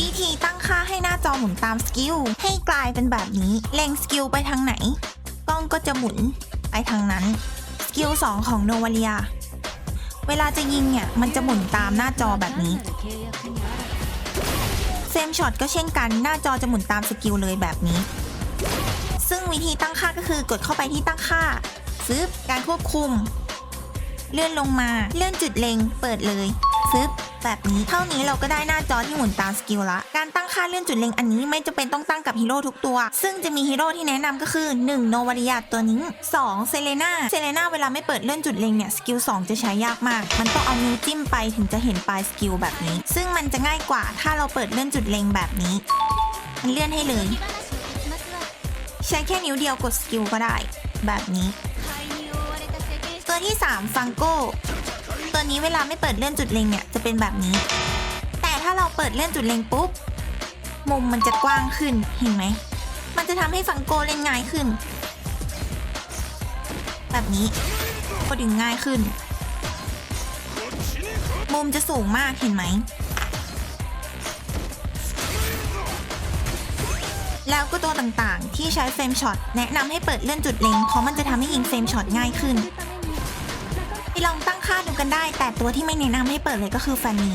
วิธีตั้งค่าให้หน้าจอหมุนตามสกิลให้กลายเป็นแบบนี้ เล็งสกิลไปทางไหน กล้องก็จะหมุนไปทางนั้น สกิล 2 ของโนวาเลีย เวลาจะยิงเนี่ย มันจะหมุนตามหน้าจอแบบนี้เฟรมช็อตก็เช่นกัน หน้าจอจะหมุนตามสกิลเลยแบบนี้ ซึ่งวิธีตั้งค่าก็คือกดเข้าไปที่ตั้งค่าซื้อการควบคุม เลื่อนลงมา เลื่อนจุดเล็ง เปิดเลย ฟึบแบบนี้เท่านี้เราก็ได้หน้าจอที่หมุนตามสกิลละ การตั้งค่าเลื่อนจุดเล็งอันนี้ไม่จำเป็นต้องตั้งกับฮีโร่ทุกตัว ซึ่งจะมีฮีโร่ที่แนะนำก็คือ 1. โนวาริยาตัวนี้ 2. เซเลนาเซเลนาเวลาไม่เปิดเลื่อนจุดเล็งเนี่ย สกิล 2 จะใช้ยากมาก มันต้องเอานิ้วจิ้มไปถึงจะเห็นปลายสกิลแบบนี้ ซึ่งมันจะง่ายกว่าถ้าเราเปิดเลื่อนจุดเล็งแบบนี้ มันเลื่อนให้เลย ใช้แค่นิ้วเดียวกดสกิลก็ได้ แบบนี้ ตัวที่ 3 ฟังโก้ เวลาไม่เปิดเลื่อนจุดเล็งเนี่ยจะเป็นแบบนี้ แต่ถ้าเราเปิดเลื่อนจุดเล็งปุ๊บ มุมมันจะกว้างขึ้นเห็นไหม มันจะทำให้ฟังโกเล่นง่ายขึ้น แบบนี้ก็ดึงง่ายขึ้น มุมจะสูงมากเห็นไหม แล้วก็ตัวต่างๆ ที่ใช้เฟรมช็อตแนะนำให้เปิดเลื่อนจุดเล็งเพราะมันจะทำให้ยิงเฟรมช็อตง่ายขึ้น ลองตั้งค่าดูกันได้ แต่ตัวที่ไม่แนะนำให้เปิดเลยก็คือฟันนี